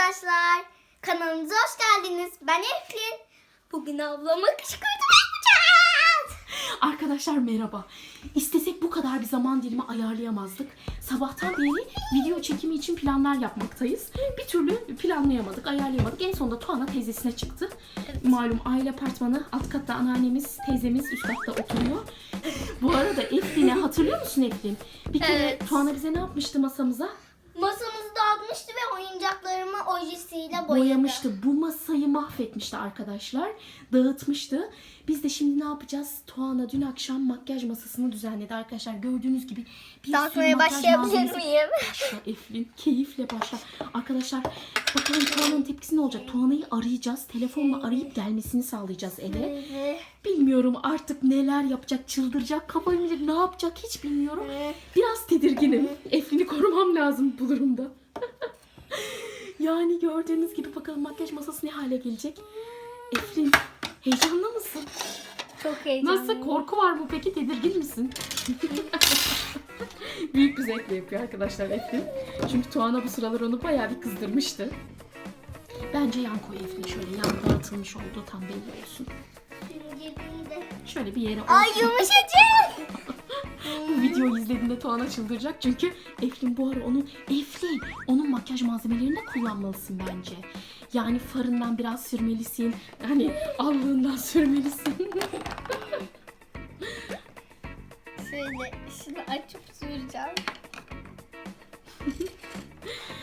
arkadaşlar. Kanalımıza hoş geldiniz. Ben Eflin. Bugün ablama kışkırtma yapacağız. Arkadaşlar merhaba. İstesek bu kadar bir zaman dilimi ayarlayamazdık. Sabahtan beri video çekimi için planlar yapmaktayız. Bir türlü planlayamadık, ayarlayamadık. En sonunda Tuana teyzesine çıktı. Malum aile apartmanı alt katta anneannemiz, teyzemiz üst katta oturuyor. Bu arada Eflin'e hatırlıyor musun Eflin? Bir kere Evet. Tuana bize ne yapmıştı masamıza? Oyuncaklarımı ojesiyle boyadı. boyamıştı. Bu masayı mahvetmişti arkadaşlar. Dağıtmıştı. Biz de şimdi ne yapacağız? Tuana dün akşam makyaj masasını düzenledi arkadaşlar. Gördüğünüz gibi bir makyaj başlayabilir miyim? Başla Eflin. Keyifle başla. Arkadaşlar bakalım Tuana'nın tepkisi ne olacak? Tuana'yı arayacağız. Telefonla arayıp gelmesini sağlayacağız eve. Bilmiyorum artık neler yapacak, çıldıracak, kafayı ne yapacak hiç bilmiyorum. Biraz tedirginim. Eflin'i korumam lazım bu durumda. Yani gördüğünüz gibi bakalım makyaj masası ne hale gelecek. Eflin heyecanlı mısın? Çok heyecanlıyım. Nasıl korku var mı peki tedirgin misin? Büyük bir zevkle yapıyor arkadaşlar Eflin. Çünkü Tuana bu sıralar onu bayağı bir kızdırmıştı. Bence yan koy Eflin şöyle yan dağıtılmış olduğu tam belli olsun. Şöyle bir yere olsun. Ay yumuşacık. Bu videoyu izlediğinde Tuana çıldıracak çünkü Eflin bu ara onun Eflin onun makyaj malzemelerini de kullanmalısın bence. Yani farından biraz sürmelisin. Hani allığından sürmelisin. Şöyle şunu açıp süreceğim.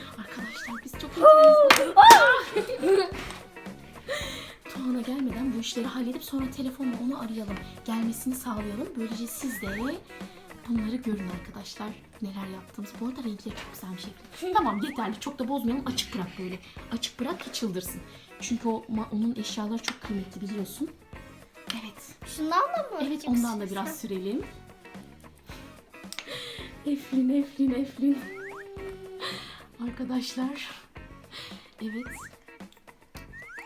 işleri halledip sonra telefonla onu arayalım. Gelmesini sağlayalım. Böylece siz de bunları görün arkadaşlar. Neler yaptığımız. Bu arada renkleri çok güzelmiş. Eflin. Tamam yeterli. Çok da bozmayalım. Açık bırak böyle. Açık bırak ki çıldırsın. Çünkü o onun eşyaları çok kıymetli biliyorsun. Evet. Şundan da mı? Evet ondan da biraz sürelim. Eflin, Eflin, Eflin. Arkadaşlar. Evet.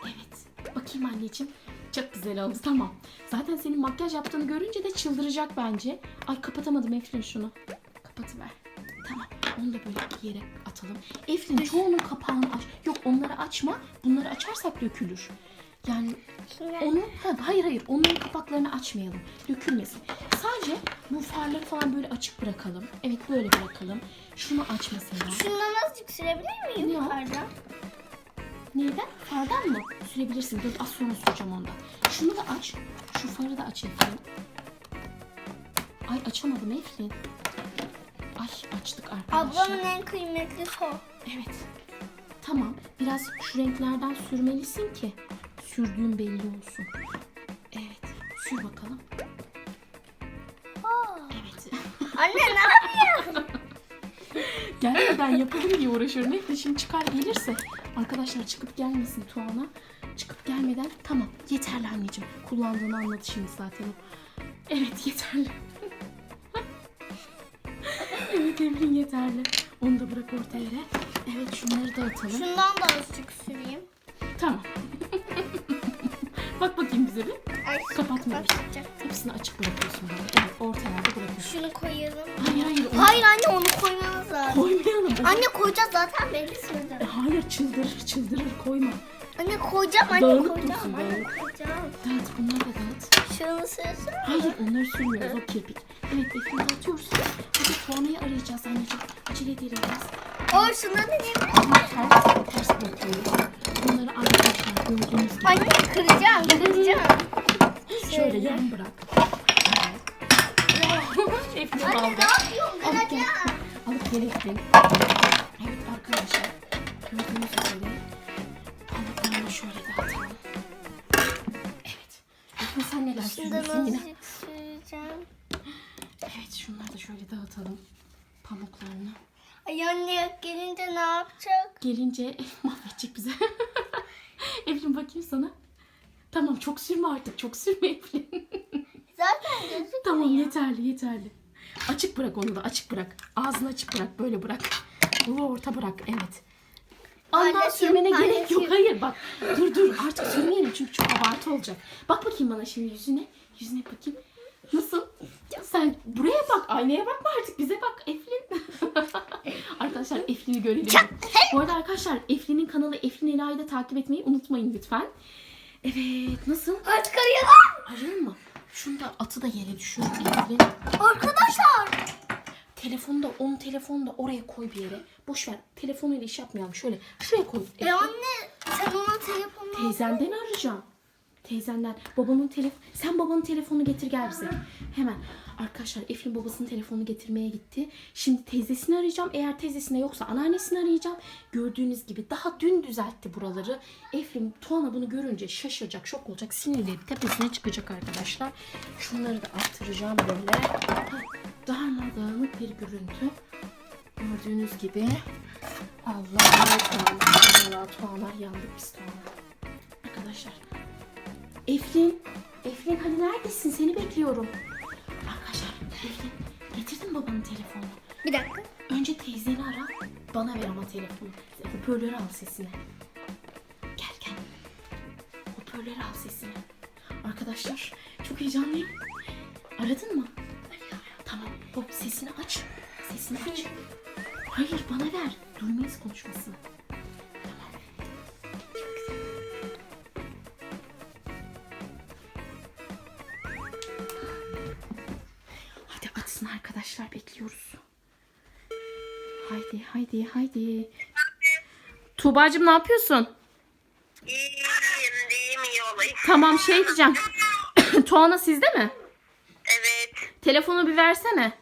Evet. Bakayım anneciğim. Çok güzel oldu. Tamam. Zaten senin makyaj yaptığını görünce de çıldıracak bence. Ay kapatamadım Eflin şunu. Kapatıver. Tamam. Onu da böyle bir yere atalım. Eflin çoğunun kapağını aç. Yok onları açma. Bunları açarsak dökülür. Yani onu ha, hayır hayır onların kapaklarını açmayalım. Dökülmesin. Sadece bu farları falan böyle açık bırakalım. Evet böyle bırakalım. Şunu aç mesela. Şundan azıcık sürebilir miyim Ne o? Neyden? Fardan mı? Sürebilirsin. Dur az sonra süreceğim ondan. Şunu da aç. Şu farı da aç Eflin. Ay açamadım Eflin. Ay açtık arkadaşlar. Ablamın en kıymetlisi o. Evet. Tamam. Biraz şu renklerden sürmelisin ki sürdüğün belli olsun. Evet. Sür bakalım. Aa. Evet. Anne ne yapıyorsun? Gelmeden yapalım diye uğraşıyorum. Hep de şimdi çıkar gelirse. Arkadaşlar çıkıp gelmesin Tuana. Çıkıp gelmeden tamam yeterli anneciğim. Kullandığını anladı şimdi zaten o. Evet yeterli. evet Evrin yeterli. Onu da bırak orta yere. Evet şunları da atalım. Şundan da azıcık süreyim. Tamam. Bak bakayım bize bir. Ay, kapatacak. Hepsini açık bırakıyorsun böyle. Evet orta yerde bırakıyorsun. Şunu koyalım. Hayır hayır onu Hayır anne onu koymamız lazım. koymayalım. O- Anne koyacağız zaten belli E. Hayır çıldırır çıldırır koyma. Anne koyacağım anne Dağınık koyacağım. Anne dağınık. koyacağım. Dağıt bunları da dağıt. Şunu sürsün. Hayır onları sürmüyoruz o kirpik. Evet Efe'yi dağıtıyoruz. Hadi Tuana'yı arayacağız anneciğim. Acele edelim biraz. O şundan da ne Ama ters, ters. Bunları arkadaşlar gördüğünüz gibi. Anne kıracağım kıracağım. Şöyle yan bırak. Evet. Efe'yi Anne aldı. ne yapıyorsun Alıp gel. kıracağım. Alıp gel Efe'yi. Evet arkadaşlar. Gördüğünüz üzere. Pamuklarını şöyle dağıtalım. Evet. Efe sen neler Şundan sürüyorsun yine? azıcık süreceğim. Evet şunları da şöyle dağıtalım. Pamuklarını. Ay anne gelince ne yapacak? Gelince mahvedecek bize. Eflin bakayım sana. Tamam çok sürme artık. Çok sürme Eflin. Zaten gözükmüyor. tamam yeterli yeterli. Açık bırak onu da açık bırak. Ağzını açık bırak böyle bırak. Bunu orta bırak evet. Ondan Anneciğim, sürmene gerek yok. Hayır bak. Dur dur artık sürmeyelim çünkü çok abartı olacak. Bak bakayım bana şimdi yüzüne. Yüzüne bakayım. Nasıl? Sen buraya bak, aynaya bakma artık bize bak Eflin. arkadaşlar Eflin'i görelim. Bu arada arkadaşlar Eflin'in kanalı Eflin Ela'yı da takip etmeyi unutmayın lütfen. Evet nasıl? Artık arayalım. Arayalım mı? Şunu da atı da yere düşür. Eflin. Arkadaşlar. Telefonu da onun telefonu da oraya koy bir yere. Boş ver. Telefonuyla iş yapmayalım. Şöyle şuraya koy. E anne sen ona telefonunu Teyzenden arayacağım. Teyzenden. Babanın telefon. Sen babanın telefonunu getir gel bize. Hemen. Arkadaşlar Eflin babasının telefonunu getirmeye gitti. Şimdi teyzesini arayacağım. Eğer teyzesine yoksa anneannesini arayacağım. Gördüğünüz gibi daha dün düzeltti buraları. Eflin Tuana bunu görünce şaşıracak, şok olacak. Sinirleri tepesine çıkacak arkadaşlar. Şunları da arttıracağım böyle. Darmadağınık bir görüntü. Gördüğünüz gibi. Allah Allah Tuana yandık biz Tuana. Arkadaşlar. Eflin. Eflin hadi neredesin? Seni bekliyorum. Arkadaşlar Eflin getirdin mi babanın telefonunu? Bir dakika. Önce teyzeni ara. Bana ver ama telefonu. Hoparlörü al sesine. Gel gel. Hoparlörü al sesine. Arkadaşlar çok heyecanlıyım. Aradın mı? Tamam. Hop sesini aç. Sesini aç. Hayır bana ver. Duymayız konuşmasını. Açsın arkadaşlar bekliyoruz. Haydi haydi haydi. Tuğba'cığım ne yapıyorsun? İyiyim, iyiyim, iyi olayım. Tamam şey diyeceğim. Tuana sizde mi? Evet, Telefonu bir versene.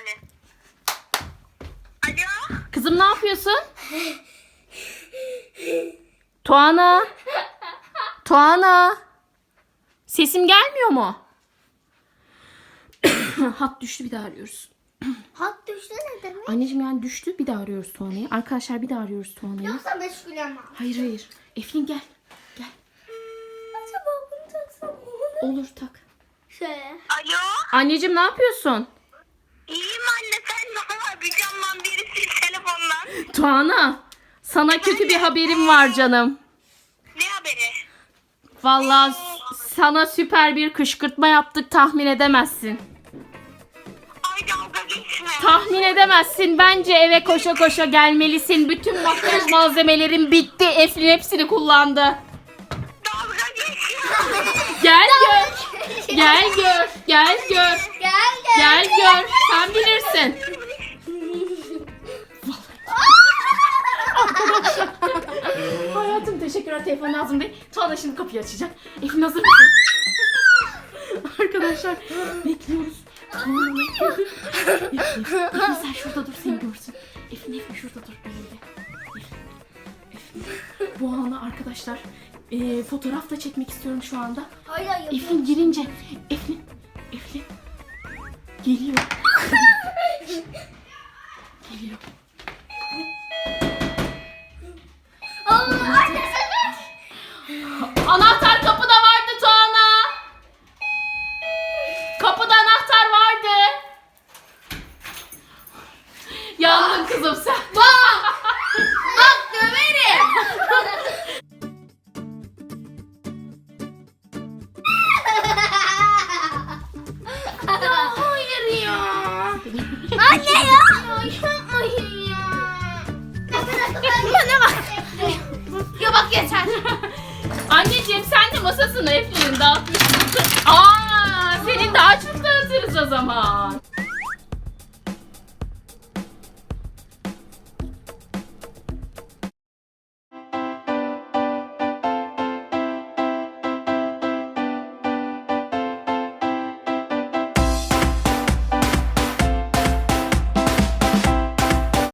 Anne. Alo? Kızım ne yapıyorsun? Tuana. Tuana. Sesim gelmiyor mu? Hat düştü bir daha arıyoruz. Hat düştü ne demek? Anneciğim yani düştü bir daha arıyoruz Tuana'yı. Arkadaşlar bir daha arıyoruz Tuana'yı. Yoksa meşgulemem. Hayır hayır. Eflin gel. Gel. Acaba bunu taksam olur? Olur tak. Şöyle. Alo? Anneciğim ne yapıyorsun? İyiyim anne, sen ne var? Bir camdan birisi telefondan. Tuana. Sana kötü bir haberim var canım. Ne haberi? Vallahi sana süper bir kışkırtma yaptık tahmin edemezsin. Tahmin edemezsin. Bence eve koşa koşa gelmelisin. Bütün makyaj malzemelerin bitti. Eflin hepsini kullandı. Dalga. Gel gör. Gel gör. Gel gör. Gel gör. Sen bilirsin. Hayatım teşekkürler telefon lazım değil. Tuana şimdi kapıyı açacak. Eflin hazır mısın? Arkadaşlar bekliyoruz. Eflin sen şurada dur seni görsün. Eflin Eflin şurada dur Eflin. Bu anı arkadaşlar e, fotoğraf da çekmek istiyorum şu anda. Hayır hayır. Eflin girince Eflin Eflin geliyor. geliyor. Anne ya. Yapmayın ya. Bana bak. Ya bak yeter. Anneciğim sen de masasını Eflin'in dağıtmışsın. Aa, senin de açlık dağıtırız o zaman.